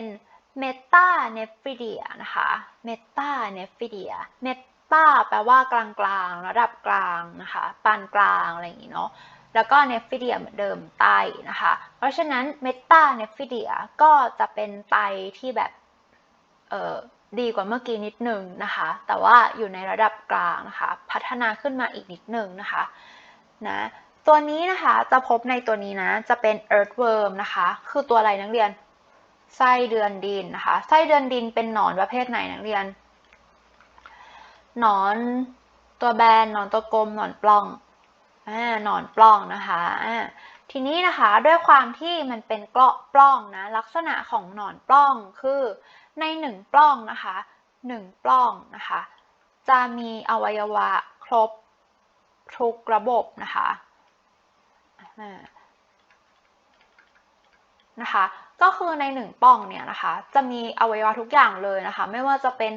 เป็นเมตาเนฟิเดียนะคะเมตาเนฟิเดียเมตาแปลว่ากลางๆ ระดับกลางนะคะปานกลางอะไรอย่างนี้เนาะแล้วก็เนฟิเดียเหมือนเดิมไตนะคะ เพราะฉะนั้นเมตาเนฟิเดียก็จะเป็นไตที่แบบเอ่อดีกว่าเมื่อกี้นิดนึงนะคะ แต่ว่าอยู่ในระดับกลางนะคะ พัฒนาขึ้นมาอีกนิดนึงนะคะนะตัวนี้นะคะจะพบในตัวนี้นะ จะเป็น earthworm นะคะ คือตัวอะไรนักเรียน ไส้เดือนดินนะคะ ไส้เดือนดินเป็นหนอนประเภทไหนนักเรียน หนอนตัวแบนหนอนตัวกลมหนอนปล้องอ่าหนอนปล้องนะคะอ่าทีนี้นะคะด้วยความที่มันเป็นเกราะปล้องนะลักษณะของหนอนปล้องคือในหนึ่งปล้องนะคะหนึ่งปล้องนะคะ จะมีอวัยวะครบทุกระบบนะคะนะคะ ก็คือในหนึ่งปล้องเนี่ยนะคะ จะมีอวัยวะทุกอย่างเลยนะคะ ไม่ว่าจะเป็น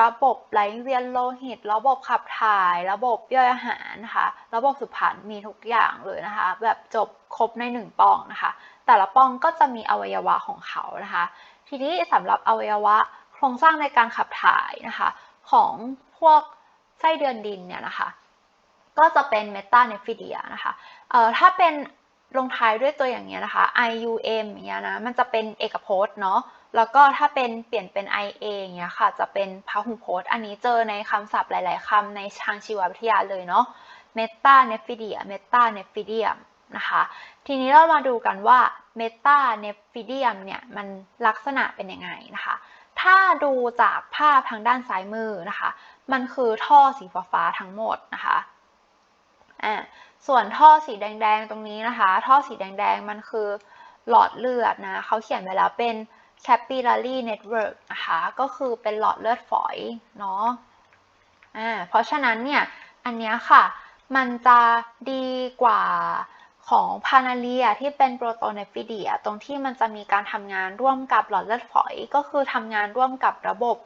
ระบบไหลเวียนโลหิต ระบบขับถ่าย ระบบย่อยอาหารนะคะ ระบบสุพรรณมีทุกอย่างเลยนะคะ แบบจบครบในหนึ่งปล้องนะคะ แต่ละปล้องก็จะมีอวัยวะของเขานะคะ ทีนี้สำหรับอวัยวะโครงสร้างในการขับถ่ายนะคะ ของพวกไส้เดือนดินเนี่ยนะคะ ก็จะเป็นเมตาเนฟิเดียนะคะ เอ่อถ้าเป็น ลงท้ายด้วยตัวอย่างเงี้ยนะคะ IUM อย่างเงี้ยนะ มันจะเป็นเอกพจน์เนาะ แล้วก็ถ้าเป็นเปลี่ยนเป็น IA อย่างเงี้ยค่ะ จะเป็นพหุพจน์ อันนี้เจอในคำศัพท์หลาย ๆคำในทางชีววิทยาเลยเนาะ Meta n e p h i d i a Meta n e p h i d i u m นะคะ ทีนี้เรามาดูกันว่า Meta n e p h i d i u m เนี่ย มันลักษณะเป็นยังไงนะคะ ถ้าดูจากภาพทางด้านซ้ายมือนะคะ มันคือท่อสีฟ้าทั้งหมดนะคะ อ่า ส่วนท่อสีแดงๆตรงนี้นะคะ ท่อสีแดงๆมันคือหลอดเลือดนะเขาเขียนไว้แล้วเป็น capillary network นะคะก็คือเป็นหลอดเลือดฝอยเนาะอ่าเพราะฉะนั้นเนี่ยอันเนี้ยค่ะมันจะดีกว่าของพานาเลียที่เป็นโปรโตเนฟิเดียตรงที่มันจะมีการทำงานร่วมกับหลอดเลือดฝอย ก็คือทำงานร่วมกับระบบ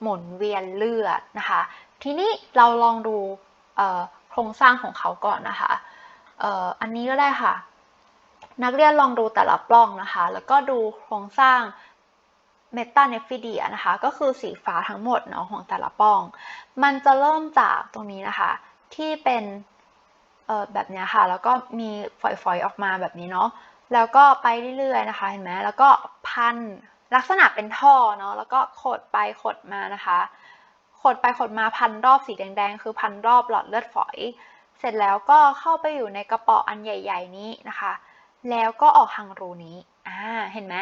หมุนเวียนเลือดนะคะ ทีนี้เราลองดู ครงสร้างของเขาก่อนนะคะอันนี้ก็ได้ค่ะ นักเรียนลองดูแต่ละปล้องนะคะ แล้วก็ดูโครงสร้างเมตาเนฟิเดียนะคะ ก็คือสีฟ้าทั้งหมดเนาะของแต่ละปล้อง มันจะเริ่มจากตรงนี้นะคะ ที่เป็นแบบนี้ค่ะ แล้วก็มีฝอยๆออกมาแบบนี้เนาะ แล้วก็ไปเรื่อยๆนะคะเห็นไหมแล้วก็พันลักษณะเป็นท่อเนาะ แล้วก็ขดไปขดมานะคะ ดไปขดมาพันรอบสีแดงๆ คือพันรอบหลอดเลือดฝอย เสร็จแล้วก็เข้าไปอยู่ในกระป๋ออันใหญ่ ๆ นี้นะคะ แล้วก็ออกทางรูนี้อ่าเห็นไหม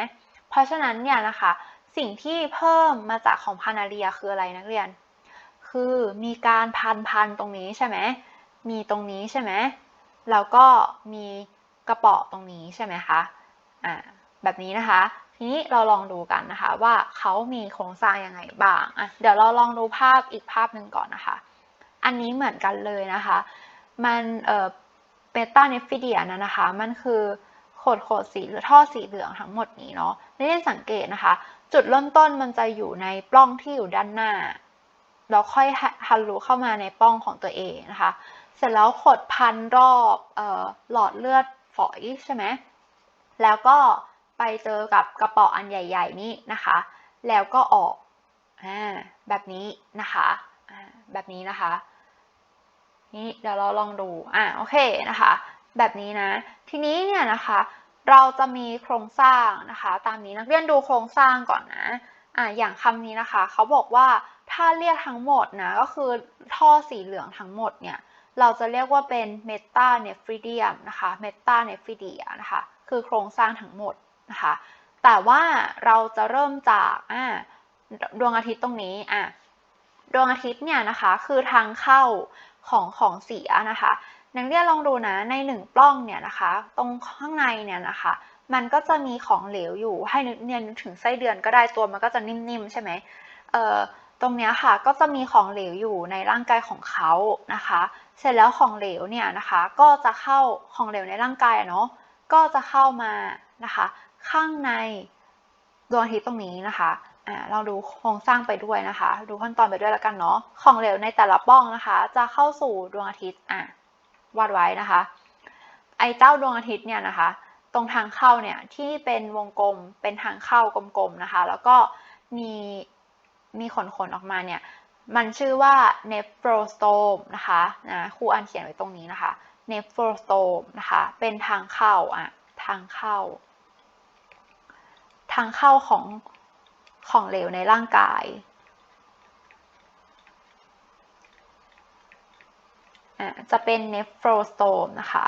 เพราะฉะนั้นเนี่ยนะคะสิ่งที่เพิ่มมาจากของพานาเรียคืออะไรนักเรียน คือมีการพันพันตรงนี้ใช่ไหมมีตรงนี้ใช่ไหมแล้วก็มีกระป๋อตรงนี้ใช่ไหมคะอ่าแบบนี้นะคะ ทีนี้เราลองดูกันนะคะว่าเขามีโครงสร้างยังไงบ้างอะเดี๋ยวเราลองดูภาพอีกภาพหนึ่งก่อนนะคะ อันนี้เหมือนกันเลยนะคะ มันเอ่อเบต้าเนฟิเดียนะนะคะ มันคือโขดโขดสีหรือท่อสีเหลืองทั้งหมดนี้เนาะนี่สังเกตนะคะ จุดเริ่มต้นมันจะอยู่ในปล้องที่อยู่ด้านหน้าแล้วค่อยฮันรูเข้ามาในปล้องของตัวเองนะคะ เสร็จแล้วขดพันรอบเอ่อหลอดเลือดฝอยใช่ไหมแล้วก็ ไปเจอกับกระเป๋ออันใหญ่ ๆ นี้นะคะ แล้วก็ออกอแบบนี้นะคะแบบนี้นะคะ นี่เดี๋ยวเราลองดูอ่าโอเคนะคะ แบบนี้นะ ทีนี้เนี่ยนะคะ เราจะมีโครงสร้างนะคะ ตามนี้นักเรียนดูโครงสร้างก่อนนะอ่าอย่างคำนี้นะคะ เขาบอกว่าถ้าเรียกทั้งหมดนะก็คือท่อสีเหลืองทั้งหมดเนี่ยเราจะเรียกว่าเป็นเมตาเนฟริเดียมนะคะเมตาเนฟริเดียนะคะ คือโครงสร้างทั้งหมด นะคะ แต่ว่าเราจะเริ่มจากดวงอาทิตย์ตรงนี้อะดวงอาทิตย์เนี่ยนะคะคือทางเข้าของของเสียนะคะนักเรียนลองดูนะในหนึ่งปล้องเนี่ยนะคะ ตรงข้างในเนี่ยนะคะ มันก็จะมีของเหลวอยู่ให้นักเรียนนึกถึงไส้เดือนก็ได้ตัวมันก็จะนิ่มๆใช่ไหมเอ่อตรงเนี้ยค่ะก็จะมีของเหลวอยู่ในร่างกายของเขานะคะ เสร็จแล้วของเหลวเนี่ยนะคะ ก็จะเข้าของเหลวในร่างกายเนาะก็จะเข้ามานะคะ ข้างในดวงอาทิตย์ตรงนี้นะคะอ่าเราดูโครงสร้างไปด้วยนะคะ ดูขั้นตอนไปด้วยแล้วกันเนาะของเหลวในแต่ละป้องนะคะ จะเข้าสู่ดวงอาทิตย์อะวาดไว้นะคะ ไอ้เจ้าดวงอาทิตย์เนี่ยนะคะ ตรงทางเข้าเนี่ยที่เป็นวงกลมเป็นทางเข้ากลมๆนะคะ แล้วก็มีมีขนๆออกมาเนี่ยมันชื่อว่า nephrostome นะคะนะครูอันเขียนไว้ตรงนี้นะคะ nephrostome นะคะ เป็นทางเข้าอะทางเข้า ทางเข้าของของเหลวในร่างกายจะเป็น nephrostome นะคะ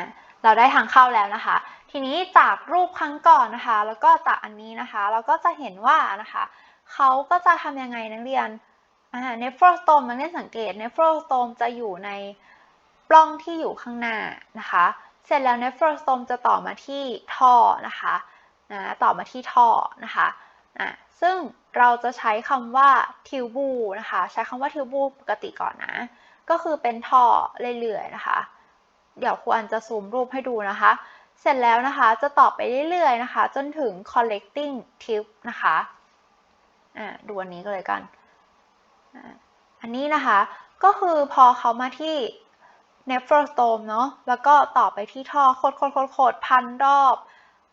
ะเราได้ทางเข้าแล้วนะคะ ทีนี้จากรูปครั้งก่อนนะคะ แล้วก็จากอันนี้นะคะ เราก็จะเห็นว่านะคะเขาก็จะทำยังไงนักเรียนเนฟโรสโตมนักเรียนสังเกตเนฟโรสโตมจะอยู่ในปล้องที่อยู่ข้างหน้านะคะ เสร็จแล้วเนฟโรสโตมจะต่อมาที่ท่อนะคะนะต่อมาที่ท่อนะคะอะซึ่งเราจะใช้คำว่าทิวบูนะคะ ใช้คำว่าทิวบูปกติก่อนนะ ก็คือเป็นท่อเรื่อยๆนะคะ เดี๋ยวครูอันจะซูมรูปให้ดูนะคะ เสร็จแล้วนะคะจะต่อไปเรื่อยๆนะคะ จนถึง collecting tube นะคะอ่าดูอันนี้ก็เลยกัน อันนี้นะคะก็คือพอเขามาที่ nephrostome เนาะแล้วก็ต่อไปที่ท่อโคดโคดโคดโคดพันรอบ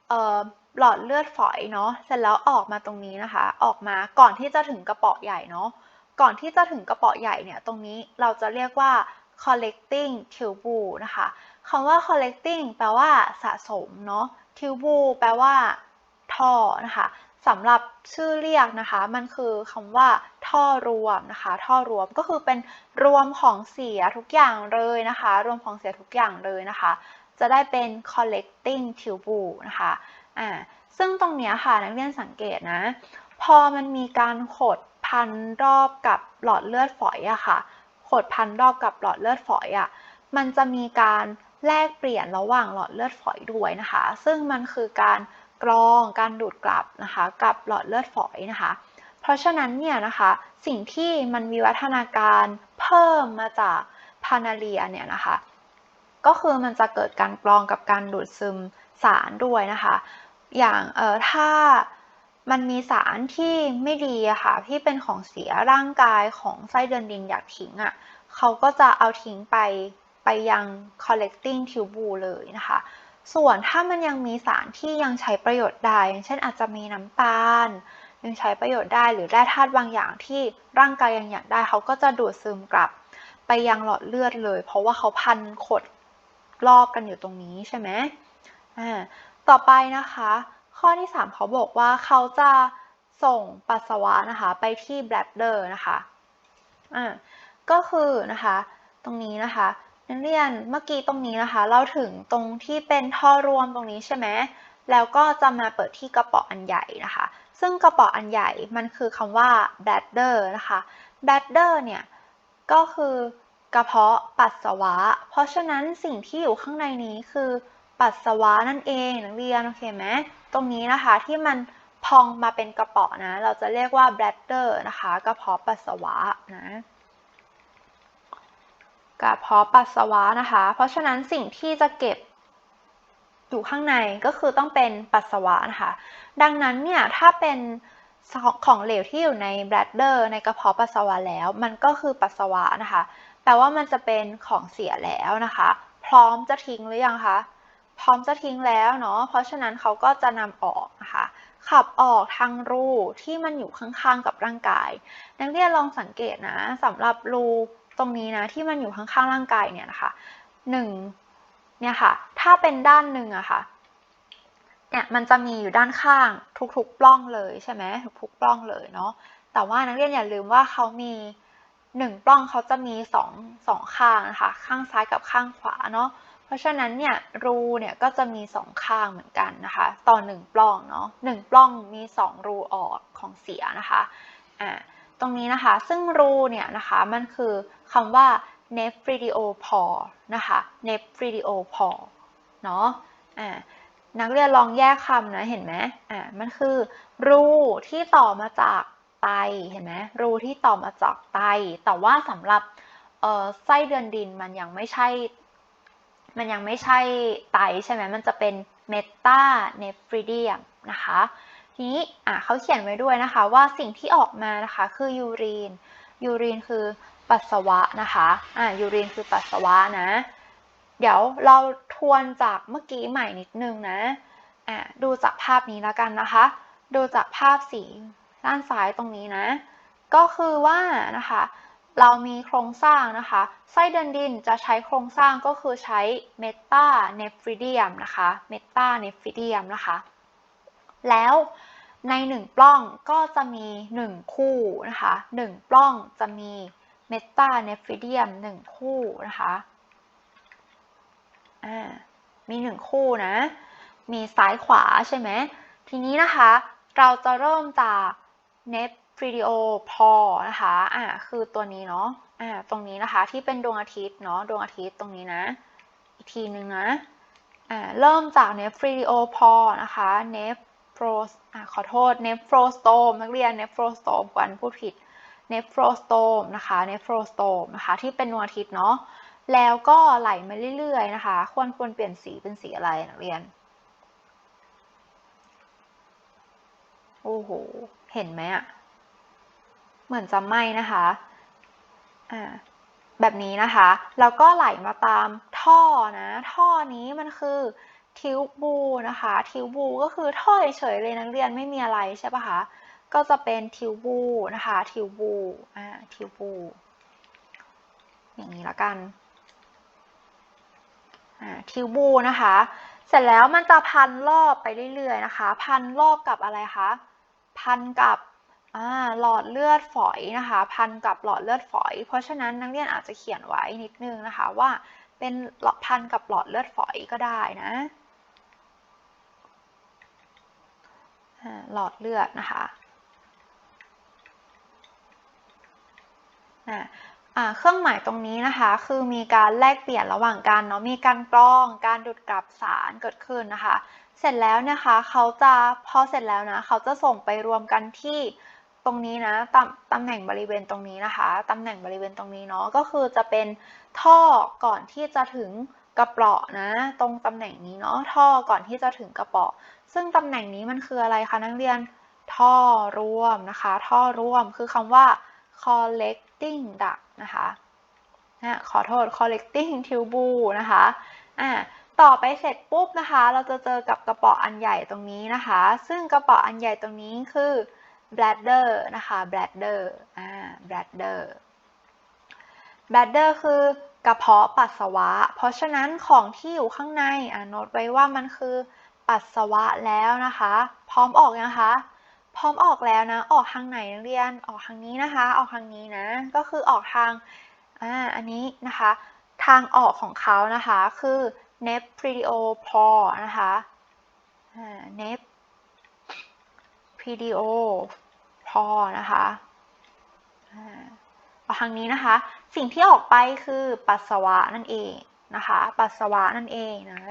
เอ่อหลอดเลือดฝอยเนาะเสร็จแล้วออกมาตรงนี้นะคะ ออกมาก่อนที่จะถึงกระเป๋อใหญ่เนาะก่อนที่จะถึงกระเป๋อใหญ่เนี่ยตรงนี้เราจะเรียกว่า collecting tube นะคะคำว่า collecting แปลว่าสะสมเนาะ tube แปลว่าท่อนะคะ สำหรับชื่อเรียกนะคะ มันคือคำว่า ท่อรวมนะคะ ท่อรวมก็คือเป็นรวมของเสียทุกอย่างเลยนะคะ รวมของเสียทุกอย่างเลยนะคะ จะได้เป็น collecting tube นะคะอ่าซึ่งตรงนี้ค่ะนักเรียนสังเกตนะ พอมันมีการขดพันรอบกับหลอดเลือดฝอยอะค่ะ ขดพันรอบกับหลอดเลือดฝอยอะมันจะมีการแลกเปลี่ยนระหว่างหลอดเลือดฝอยด้วยนะคะ ซึ่งมันคือการ กรองการดูดกลับนะคะ กับหลอดเลือดฝอยนะคะ เพราะฉะนั้นเนี่ยนะคะสิ่งที่มันวิวัฒนาการเพิ่มมาจากพานาเลียเนี่ยนะคะ ก็คือมันจะเกิดการกรองกับการดูดซึมสารด้วยนะคะ อย่างเออถ้ามันมีสารที่ไม่ดีอะค่ะที่เป็นของเสียร่างกายของไส้เดือนดินอยากทิ้งอะเขาก็จะเอาทิ้งไปไปยัง collecting tube เลยนะคะ ส่วนถ้ามันยังมีสารที่ยังใช้ประโยชน์ได้ อย่างเช่นอาจจะมีน้ำตาล ยังใช้ประโยชน์ได้หรือแร่ธาตุบางอย่างที่ร่างกายยังอยากได้เขาก็จะดูดซึมกลับไปยังหลอดเลือดเลย เพราะว่าเขาพันขดรอบกันอยู่ตรงนี้ใช่ไหมอ่าต่อไปนะคะ ข้อที่ 3 เขาบอกว่าเขาจะส่งปัสสาวะนะคะไปที่ bladder นะคะอ่าก็คือนะคะ ตรงนี้นะคะ นักเรียนเมื่อกี้ตรงนี้นะคะ เราถึงตรงที่เป็นท่อรวมตรงนี้ใช่ไหมแล้วก็จะมาเปิดที่กระป๋ออันใหญ่นะคะ ซึ่งกระป๋ออันใหญ่มันคือคำว่า bladder นะคะ bladder เนี่ยก็คือกระเพาะปัสสาวะ เพราะฉะนั้นสิ่งที่อยู่ข้างในนี้คือปัสสาวะนั่นเองนักเรียนโอเคไหมตรงนี้นะคะที่มันพองมาเป็นกระป๋อนะ เราจะเรียกว่า bladder นะคะ กระเพาะปัสสาวะนะ กระเพาะปัสสาวะนะคะ เพราะฉะนั้นสิ่งที่จะเก็บอยู่ข้างในก็คือต้องเป็นปัสสาวะนะคะ ดังนั้นเนี่ยถ้าเป็นของเหลวที่อยู่ในบลดเดอร์ในกระเพาะปัสสาวะแล้ว มันก็คือปัสสาวะนะคะ แปลว่ามันจะเป็นของเสียแล้วนะคะ พร้อมจะทิ้งหรือยังคะ พร้อมจะทิ้งแล้วเนาะ เพราะฉะนั้นเขาก็จะนำออกนะคะ ขับออกทางรูที่มันอยู่ข้างๆกับร่างกาย นักเรียนลองสังเกตนะสำหรับรู ตรงนี้นะที่มันอยู่ข้างๆร่างกายเนี่ยนะคะหนึ่งเนี่ยค่ะ ถ้าเป็นด้านหนึ่งอะค่ะเนี่ยมันจะมีอยู่ด้านข้างทุกๆปล้องเลยใช่ไหมทุกๆปล้องเลยเนาะแต่ว่านักเรียนอย่าลืมว่าเขามีหนึ่งปล้องเขาจะมีสองสองข้างนะคะข้างซ้ายกับข้างขวาเนาะเพราะฉะนั้นเนี่ยรูเนี่ยก็จะมีสองข้างเหมือนกันนะคะต่อหนึ่งปล้องเนาะหนึ่งปล้องมีสองรูออกของเสียนะคะอ่า ตรงนี้นะคะ ซึ่งรูเนี่ยนะคะมันคือคำว่า nephridiopore นะคะ nephridiopore เนาะอ่านักเรียนลองแยกคำนะ เห็นไหมอ่ามันคือรูที่ต่อมาจากไตเห็นไหมรูที่ต่อมาจากไต แต่ว่าสำหรับไส้เดือนดินมันยังไม่ใช่ มันยังไม่ใช่ไตใช่ไหมมันจะเป็นเมตาเนฟริเดียมนะคะ ทีนี้อะเขาเขียนไว้ด้วยนะคะ ว่าสิ่งที่ออกมานะคะ คือยูรีน ยูรีนคือปัสสาวะนะคะอะยูรีนคือปัสสาวะนะ เดี๋ยวเราทวนจากเมื่อกี้ใหม่นิดนึงนะอะดูจากภาพนี้แล้วกันนะคะ ดูจากภาพสีด้านซ้ายตรงนี้นะ ก็คือว่านะคะ เรามีโครงสร้างนะคะไส้เดือนดินจะใช้โครงสร้างก็คือใช้เมตาเนฟริเดียมนะคะเมตาเนฟริเดียมนะคะ แล้วในหนึ่งปล้องก็จะมีหนึ่งคู่นะคะหนึ่งปล้องจะมีเมตาเนฟริเดียมหนึ่งคู่นะคะมีหนึ่งคู่นะ มีซ้ายขวาใช่ไหม ทีนี้นะคะ เราจะเริ่มจากเนฟริดิโอพอนะคะอ่าคือตัวนี้เนาะอ่าตรงนี้นะคะที่เป็นดวงอาทิตย์เนาะดวงอาทิตย์ตรงนี้นะ อีกทีหนึ่งนะอ่าเริ่มจากเนฟริดิโอพอนะคะเนฟ โฟรสอขอโทษเนฟโฟรสโตมนักเรียนเนฟโฟรสโตมกันพูดผิดเนฟโฟรสโตมนะคะเนฟโฟรสโตมนะคะที่เป็นดวงอาทิตย์เนาะแล้วก็ไหลมาเรื่อยๆนะคะ ควรควรเปลี่ยนสีเป็นสีอะไรนักเรียน โอ้โห เห็นไหมอะเหมือนจะไหม้นะคะอ่าแบบนี้นะคะ แล้วก็ไหลมาตามท่อนะ ท่อนี้มันคือ ทิวบูนะคะทิวบูก็คือท่อเฉยๆเลยนักเรียนไม่มีอะไรใช่ปะคะก็จะเป็นทิวบูนะคะทิวบูอ่าทิวบูอย่างนี้ละกันอ่าทิวบูนะคะ เสร็จแล้วมันจะพันรอบไปเรื่อยๆนะคะ พันรอบกับอะไรคะพันกับหลอดเลือดฝอยนะคะ พันกับหลอดเลือดฝอย เพราะฉะนั้นนักเรียนอาจจะเขียนไว้นิดนึงนะคะว่าเป็นหลอดพันกับหลอดเลือดฝอยก็ได้นะ หลอดเลือดนะคะเครื่องหมายตรงนี้นะคะคือมีการแลกเปลี่ยนระหว่างกันเนาะมีการกรอง การดูดกลับสารเกิดขึ้นนะคะ เสร็จแล้วนะคะเขาจะพอเสร็จแล้วนะเขาจะส่งไปรวมกันที่ตรงนี้นะตำตำแหน่งบริเวณตรงนี้นะคะตำแหน่งบริเวณตรงนี้เนาะก็คือจะเป็นท่อก่อนที่จะถึงกระเปาะนะ ตรงตำแหน่งนี้เนาะท่อก่อนที่จะถึงกระเปาะ ซึ่งตำแหน่งนี้มันคืออะไรคะนักเรียนท่อร่วมนะคะ ท่อร่วมคือคำว่า collecting duct นะคะนะขอโทษ collecting tube นะคะอ่าต่อไปเสร็จปุ๊บนะคะ เราจะเจอกับกระเป๋าอันใหญ่ตรงนี้นะคะ ซึ่งกระเป๋าอันใหญ่ตรงนี้คือ bladder นะคะ bladder อ่า bladder bladder คือกระเพาะปัสสาวะ เพราะฉะนั้นของที่อยู่ข้างในอ่าโน้ตไว้ว่ามันคือ ปัสสาวะแล้วนะคะ พร้อมออกนะคะ พร้อมออกแล้วนะ ออกทางไหนนักเรียน ออกทางนี้นะคะ ออกทางนี้นะ ก็คือออกทาง อ่า อันนี้นะคะ ทางออกของเขานะคะ คือ n e p r i d i o p o r นะคะ อ่า n e p r i d i o พอนะคะออกทางนี้นะคะ สิ่งที่ออกไปคือปัสสาวะนั่นเองนะคะ ปัสสาวะนั่นเองนะ